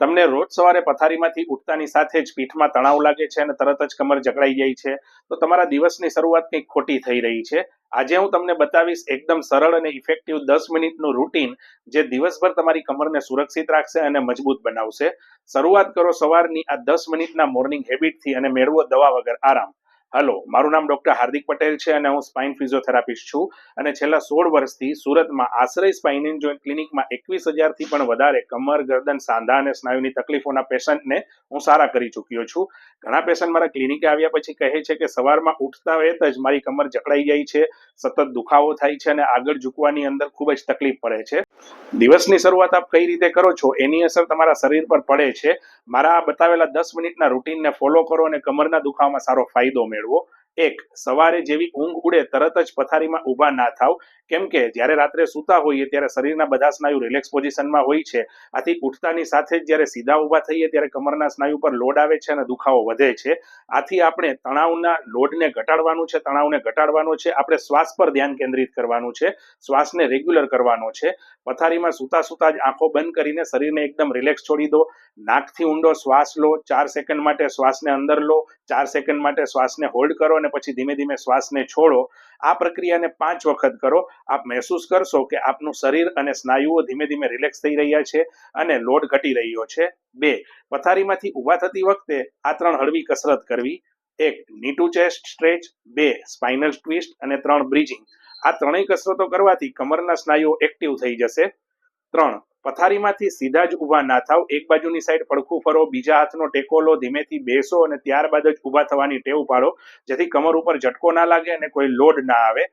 તમને રોજ સવારે પથારીમાંથી ઉઠતાની સાથે જ પીઠમાં તણાવ લાગે છે અને તરત જ કમર જકડાઈ જાય છે. તો તમારા દિવસની શરૂઆત કંઈક ખોટી થઈ રહી છે. આજે હું તમને બતાવીશ એકદમ સરળ અને ઇફેક્ટિવ દસ મિનિટનું રૂટીન જે દિવસભર તમારી કમરને સુરક્ષિત રાખશે અને મજબૂત બનાવશે. શરૂઆત કરો સવારની આ દસ મિનિટના મોર્નિંગ હેબિટથી અને મેળવો દવા વગર. આરામ. હલો, મારું નામ ડોક્ટર હાર્દિક પટેલ છે અને હું સ્પાઇન ફિઝિયોથેરાપિસ્ટ છું અને છેલ્લા સોળ વર્ષથી સુરતમાં આશ્રય સ્પાઇન એન્ડ જોઈન્ટ ક્લિનિકમાં એકવીસ હજારથી પણ વધારે કમર, ગરદન, સાંધા અને સ્નાયુની તકલીફોના પેશન્ટને હું સારા કરી ચૂક્યો છું. ઘણા પેશન્ટ મારા ક્લિનિકે આવ્યા પછી કહે છે કે સવારમાં ઉઠતા વેત જ મારી કમર જકડાઈ જાય છે, સતત દુખાવો થાય છે અને આગળ ઝૂકવાની અંદર ખૂબ જ તકલીફ પડે છે. દિવસની શરૂઆત આપ કઈ રીતે કરો છો? એની અસર તમારા શરીર પર પડે છે. મારા બતાવેલા દસ મિનિટના રૂટીનને ફોલો કરો અને કમરના દુખાવામાં સારો ફાયદો મેળવો. એક, સવારે જેવી ઊંઘ ઉડે, તરત જ પથારીમાં ઊભા ના થાવ. કેમ કે જ્યારે રાત્રે સૂતા હોઈએ, ત્યારે શરીરના બધા સ્નાયુ રિલેક્સ પોઝિશનમાં હોય છે. આથી ઉઠતાની સાથે જ જ્યારે સીધા ઊભા થઈએ, ત્યારે કમરના સ્નાયુ પર લોડ આવે છે અને દુખાવો વધે છે. આથી આપણે તણાવના લોડને ઘટાડવાનું છે, તણાવને ઘટાડવાનો છે. આપણે શ્વાસ પર ધ્યાન કેન્દ્રિત કરવાનું છે. શ્વાસને રેગ્યુલર કરવાનો છે. પથારીમાં સૂતા સૂતા જ આંખો બંધ કરીને શરીરને એકદમ રિલેક્સ છોડી દો. નાકથી ઊંડો શ્વાસ લો. ચાર સેકન્ડ માટે શ્વાસને અંદર લો. ચાર સેકન્ડ માટે શ્વાસને હોલ્ડ કરો અને પછી ધીમે ધીમે શ્વાસને છોડો. આ પ્રક્રિયાને પાંચ વખત કરો. આપ મહેસૂસ કરશો કે આપનું શરીર અને સ્નાયુઓ ધીમે ધીમે રિલેક્સ થઈ રહ્યા છે અને લોડ ઘટી રહ્યો છે. બે, પથારીમાંથી ઊભા થતી વખતે આ ત્રણ હળવી કસરત કરવી. એક, નીટુ ચેસ્ટ સ્ટ્રેચ. બે, સ્પાઇનલ ટ્વિસ્ટ. અને ત્રણ, બ્રિજિંગ. આ ત્રણેય કસરતો કરવાથી કમરના સ્નાયુઓ એક્ટિવ થઈ જશે. ત્રણ પથારીમાંથી સીધા જ ઊભા ના થાવ. એક બાજુની સાઈડ પડખું ફરો, બીજા હાથનો ટેકો લો, ધીમેથી બેસો અને ત્યારબાદ જ ઊભા થવાની ટેવ પાડો, જેથી કમર ઉપર ઝટકો ના લાગે અને કોઈ લોડ ના આવે.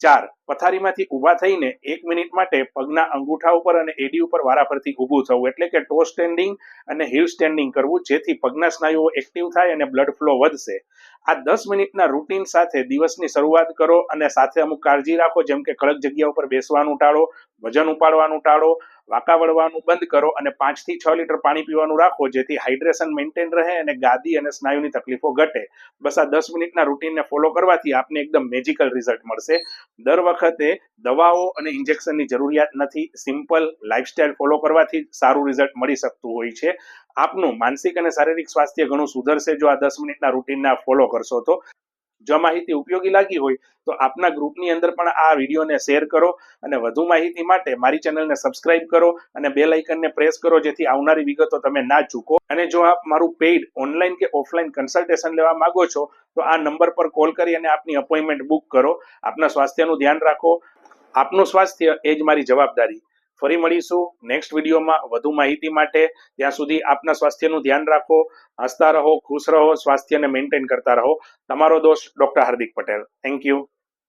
ચાર, પથારીમાંથી ઊભા થઈને એક મિનિટ માટે પગના અંગૂઠા ઉપર અને એડી ઉપર વારાફરથી ઊભું થવું, એટલે કે ટો સ્ટેન્ડિંગ અને હિલ સ્ટેન્ડિંગ કરવું, જેથી પગના સ્નાયુઓ એક્ટિવ થાય અને બ્લડ ફ્લો વધશે. આ દસ મિનિટના રૂટીન સાથે દિવસની શરૂઆત કરો અને સાથે અમુક કાળજી રાખો, જેમ કે કડક જગ્યા ઉપર બેસવાનું ટાળો, વજન ઉપાડવાનું ટાળો વાંકા વળવાનું બંધ કરો અને પાંચથી છ લીટર પાણી પીવાનું રાખો, જેથી હાઇડ્રેશન મેન્ટેન રહે અને ગાદી અને સ્નાયુની તકલીફો ઘટે. બસ આ દસ મિનિટના રૂટીનને ફોલો કરવાથી આપને એકદમ મેજિકલ રિઝલ્ટ મળશે. દર વખતે દવાઓ અને ઇન્જેક્શનની જરૂરિયાત નથી. સિમ્પલ લાઇફસ્ટાઇલ ફોલો કરવાથી સારું રિઝલ્ટ મળી શકતું હોય છે. આપનું માનસિક અને શારીરિક સ્વાસ્થ્ય ઘણું સુધરશે જો આ દસ મિનિટના રૂટીનને ફોલો કરશો તો. જો માહિતી ઉપયોગી લાગી હોય તો આપના ગ્રુપની અંદર પણ આ વિડીયોને શેર કરો અને વધુ માહિતી માટે મારી ચેનલને સબસ્ક્રાઇબ કરો અને બેલ આઇકનને પ્રેસ કરો જેથી આવનારી વિગતો તમે ના ચૂકો. અને જો આપ મારું પેઇડ ઓનલાઈન કે ઓફલાઈન કન્સલ્ટેશન લેવા માંગો છો, તો આ નંબર પર કોલ કરી અને આપની અપોઇન્ટમેન્ટ બુક કરો. આપના સ્વાસ્થ્યનું ધ્યાન રાખો. આપનું સ્વાસ્થ્ય એ જ મારી જવાબદારી. ફરી મળીશું નેક્સ્ટ વિડીયોમાં વધુ માહિતી માટે ત્યાં સુધી આપના સ્વાસ્થ્યનું ધ્યાન રાખો, હસતા રહો, ખુશ રહો, સ્વાસ્થ્યને મેન્ટેન કરતા રહો. તમારો દોસ્ત doctor Hardik Patel. Thank you